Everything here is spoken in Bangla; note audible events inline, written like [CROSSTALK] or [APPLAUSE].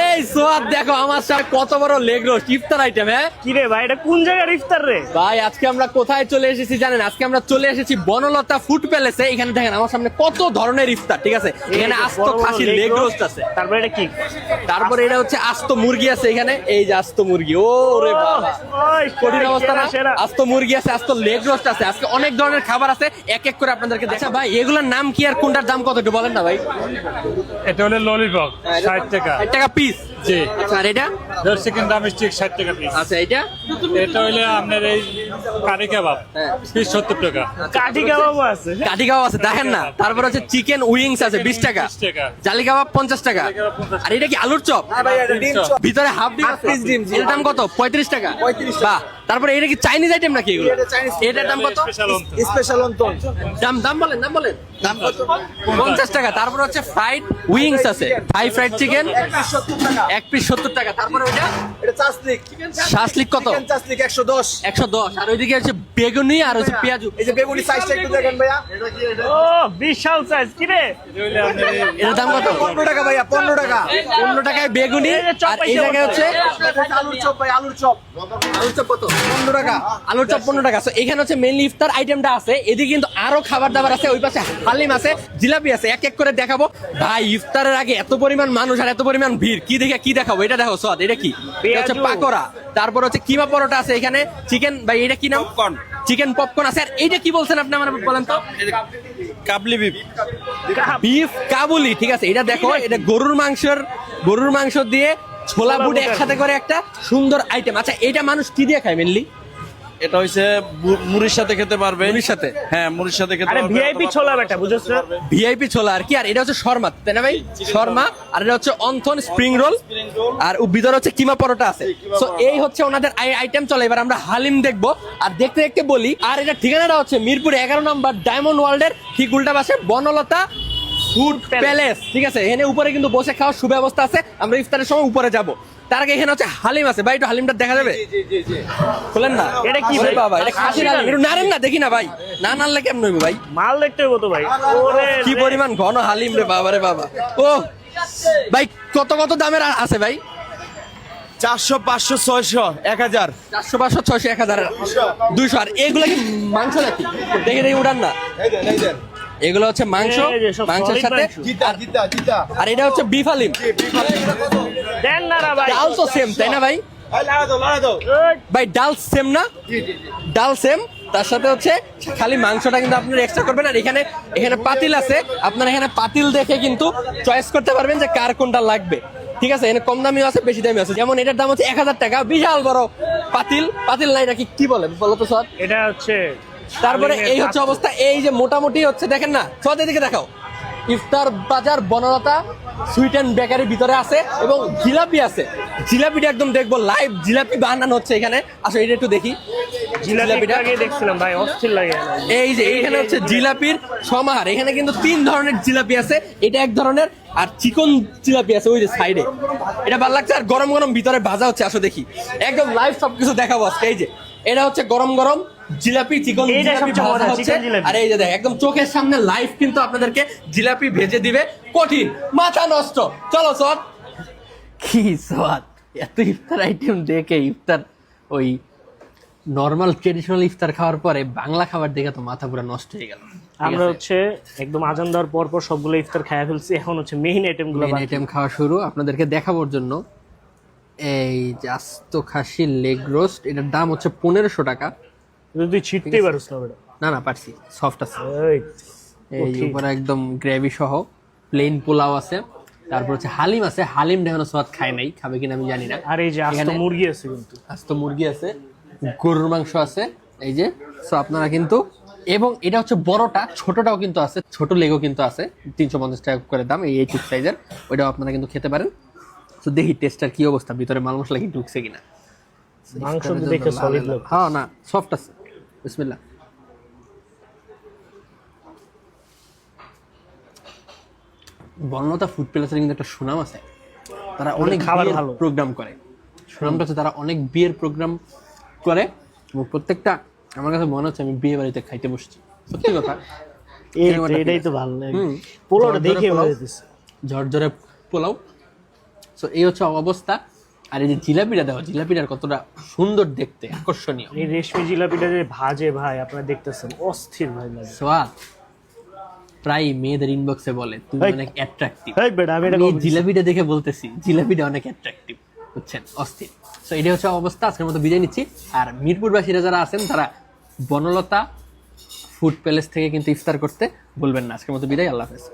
এই সোয়াদ দেখো আমার সাথে কত বড় লেগ রোস্ট ইফতার আইটেম হ্যাঁ? কি রে ভাই এটা কোন জায়গার ইফতার রে? ভাই আজকে আমরা কোথায় চলে এসেছি জানেন? আজকে আমরা চলে এসেছি বনলতা ফুড প্যালেসে এখানে দেখেন আমার সামনে কত ধরনের ইফতার ঠিক আছে? এখানে এই যে আস্ত leg লেগ রোস্ট আছে। তারপরে এটা কি? তারপরে এটা হচ্ছে আস্ত মুরগি আছে এখানে। এই যে আস্ত মুরগি ও রে বাবা। কঠিন অবস্থা না। আস্ত মুরগি আছে আস্ত লেগ রোস্ট আছে। আজকে অনেক ধরনের খাবার আছে। এক এক করে আপনাদেরকে দেখা ভাই এগুলোর নাম কি আর কোনটার দাম কত একটু বলেন না ভাই? এটা হলো ললিপপ ষাট টাকা। ষাট টাকা পিস জি। আচ্ছা আর এটা? দশ সেকেন্ড দাম স্টিক ষাট টাকা পিস আচ্ছা এটা এটা হলে আপনার এই কারি কাবাব হ্যাঁ। পিস সত্তর টাকা। কাঠি কাবাবও আছে। কাঠি কাবাব আছে দেখেন না। তারপর হচ্ছে চিকেন উইংস আছে বিশ টাকা। 20 টাকা। জালি কাবাব পঞ্চাশ টাকা। আর এটা কি আলুর চপ? ভিতরে হাফ ডিম আছে? এর দাম কত? পঁয়ত্রিশ টাকা। বাহ। তারপরে এটা কি চাইনিজ আইটেম নাকি এগুলো? এটার দাম কত? স্পেশাল অন্ত অন্তন দাম দাম বলেন দাম বলেন। দাম কত? পঞ্চাশ টাকা। তারপর হচ্ছে ফ্রাইড উইংস আছে। ফ্রাই ফ্রাইড চিকেন সত্তর টাকা। এক পিস সত্তর টাকা। তারপরে ওইটা? এটা চাসলিক শাসলিক কত? চিকেন চাসলিক একশো দশ। একশো দশ। আর ওইদিকে হচ্ছে বেগুনি আর হচ্ছে পেঁয়াজু। এই যে বেগুনি সাইজটা একটু দেখেন ভাইয়া। ও বিশাল সাইজ কি রে? এটার দাম কত? পনেরো টাকা ভাইয়া পনেরো টাকা। পনেরো টাকায় বেগুনি আর এই জায়গায় হচ্ছে আলুর চপ ভাই আলুর চপ আলুর চপ। কত? পনেরো টাকা। আলুর চপ পনেরো টাকা। So, এখানে হচ্ছে মেনলি ইফতার আইটেমটা আছে। এদিকে কিন্তু আরও খাবার দাবার আছে। ওই পাশে হালিম আছে জিলাপি আছে। এক এক করে দেখাবো। ভাই ইফতারের আগে এত পরিমাণ মানুষ আর এত পরিমাণ ভিড়। কি দেখে কি দেখাবো? এটা দেখো সদ এটা কি? এটা হচ্ছে পাকোড়া। তারপর হচ্ছে কিমা পরোটা আছে এখানে। চিকেন ভাই এটা কি নাম? চিকেন পপকর্ন আছে। আর এইটা কি বলছেন আপনি আমার বলেন তো? কাবলি বিফ। বিফ কাবুলি ঠিক আছে। এটা দেখো এটা গরুর মাংসের গরুর মাংস দিয়ে ছোলা বুটে বুট একসাথে করে একটা সুন্দর আইটেম আচ্ছা এটা মানুষ কি দিয়ে খায় মেনলি এটা হইছে মুড়ির সাথে খেতে পারবে। মুড়ির সাথে? হ্যাঁ মুড়ির সাথে খেতে আরে পারবে। ভিআইপি ছোলা বেটা বুঝছ? ভিআইপি ছোলা আর কি? আর এটা হচ্ছে শর্মা তাই না ভাই? শর্মা আর এটা হচ্ছে অন্থন স্প্রিং রোল আর ভিতরে হচ্ছে কিমা পরোটা আছে। সো এই হচ্ছে ওনাদের আইটেম চলে এবার আমরা হালিম দেখব। আর দেখতে দেখতে বলি আর এটা ঠিকানাটা হচ্ছে মিরপুর এগারো নম্বর ডায়মন্ড ওয়ার্ল্ডের ঠিক উল্টা পাশে বনলতা ফুড প্যালেস। ঠিক আছে? এখানে উপরে কিন্তু বসে খাওয়ার সুব্যবস্থা আছে। আমরা ইফতারের সময় উপরে যাব। তার আগে এখানে হচ্ছে হালিম আছে। ভাই একটু হালিমটা দেখা যাবে? বলেন না। এটা কি ভাই? বাবা এটা খাসির হালিম একটু নাড়েন না দেখি না ভাই। না নাড়লে কেমন হইবে ভাই? মাল দেখতে হইব তো ভাই। কি পরিমাণ ঘন হালিম রে বাবা রে বাবা। ও ভাই কত কত দামের আছে ভাই? চারশো পাঁচশো ছয়শো এক হাজার। চারশো পাঁচশো ছয়শো এক হাজার দুইশো আর। এগুলো কি মাংস নাকি? দেখে দেখে উঠান না। এগুলো হচ্ছে মাংস সব মাংসের সাথে আর এটা হচ্ছে বিফ না ডাল তো সেম তাই না ভাই? ভাই ডাল সেম না? ডাল সেম তার সাথে হচ্ছে খালি মাংসটা কিন্তু আপনারা এক্সট্রা করবেন। আর এখানে এখানে পাতিল আছে। আপনারা এখানে পাতিল দেখে কিন্তু চয়েস করতে পারবেন যে কার কোনটা লাগবে। ঠিক আছে? এখানে কম দামিও আছে বেশি দামি আছে। যেমন এটার দাম হচ্ছে এক হাজার টাকা। বিশাল বড় পাতিল। পাতিল নাই নাকি কি বলে? বলো তো স্যার। এটা হচ্ছে তারপরে এই হচ্ছে অবস্থা এই যে মোটামুটি হচ্ছে দেখেন না সদ এদিকে দেখাও। ইফতার বাজার বনলতা সুইট অ্যান্ড বেকারির ভিতরে আছে এবং জিলাপি আছে। জিলাপিটা একদম দেখব লাইভ জিলাপি বানানো হচ্ছে এখানে। আসলে এটা একটু দেখি। জিলাপিটা। আগে দেখছিলাম ভাই অস্থির লাগে। এই যে এখানে হচ্ছে জিলাপির সমাহার। এখানে কিন্তু তিন ধরনের জিলাপি আছে। এটা এক ধরনের আর চিকন জিলাপি আছে ওই যে সাইডে। এটা ভালো লাগছে আর গরম গরম ভিতরে ভাজা হচ্ছে আসো দেখি। একদম লাইভ সবকিছু দেখাবো আজকে এই যে। এটা হচ্ছে গরম গরম জিলাপি চিকন জিলাপি ভাজা হচ্ছে। আর এই যে দেখ একদম চোখের সামনে লাইভ কিন্তু আপনাদেরকে জিলাপি ভেজে দিবে কঠিন মাথা নষ্ট। চলো সব কি স্বাদ এত ইফতার আইটেম দেখে ইফতার ওই নর্মাল ট্রেডিশনাল ইফতার খাওয়ার পরে বাংলা খাবার দেখে তো মাথা পুরো নষ্ট হয়ে গেল। আমরা হচ্ছে একদম আজান দেওয়ার পর পর সবগুলো ইফতার খায়া ফেলছি এখন হচ্ছে মেইন আইটেমগুলো মেন আইটেম খাওয়া শুরু আপনাদেরকে দেখানোর জন্য। এই জাস্ত খাসি লেগ রোস্ট এটার দাম হচ্ছে পনেরোশো টাকা। তুই ছিটতেই পারিস না বেটা না না পারছি। সফট আছে। এই উপরে একদম গ্রেভি সহ প্লেন পোলাও আছে। তারপর হচ্ছে হালিম আছে। হালিম দেখানো স্বাদ খায় নাই। খাবে কিনা আমি জানি না। আর এই যে আস্ত মুরগি আছে কিন্তু। আস্ত মুরগি আছে। গরুর মাংস আছে। এই যে সো আপনারা কিন্তু এবং এটা হচ্ছে বড়টা ছোটটাও কিন্তু আছে। ছোট লেগও কিন্তু আছে। তিনশো পঞ্চাশ টাকা করে দাম। এই এইট সাইজের ওইটাও আপনারা কিন্তু খেতে পারেন। তো দেখি টেস্টার কি অবস্থা। ভিতরে মাল মশলা কি ঢুকছে কিনা। মাংস দেখে সলিড হ্যাঁ না সফট আছে। বিসমিল্লাহ। বর্ণতা ফুড প্যালেসের কিন্তু একটা সুনাম আছে। তারা অনেক খাবার ভালো। প্রোগ্রাম করে। সুনামটা হচ্ছে তারা অনেক বিয়ের প্রোগ্রাম করে এবং প্রত্যেকটা আমার কাছে মনে হচ্ছে আমি বিয়ে বাড়িতে খাইতে বসছি। সত্যি কথা। [LAUGHS] এটাই তো ভালো লাগে পোলাওটা দেখে ঝরঝরে পোলাও। সো এই হচ্ছে অবস্থা। আর এই যে জিলাপিটা দেওয়া জিলাপিটার কতটা সুন্দর দেখতে আকর্ষণীয়। এই রেশমি জিলাপিটা যে ভাজে ভাই আপনারা দেখতেছেন অস্থির ভাই লাগে। সোয়াদ প্রায় মেয়েদের ইনবক্সে বলে তুমি অনেক অ্যাট্রাকটিভ আমি এটা জিলাপিটা দেখে বলতেছি জিলাপিটা অনেক অ্যাট্রাকটিভ বুঝছেন? অস্থির। তো এটা হচ্ছে অবস্থা আজকের মতো বিদায় নিচ্ছি। আর মিরপুরবাসীরা যারা আছেন তারা বনলতা ফুড প্যালেস থেকে কিন্তু ইফতার করতে বলবেন না। আজকের মতো বিদায় আল্লাহ হাফেজ।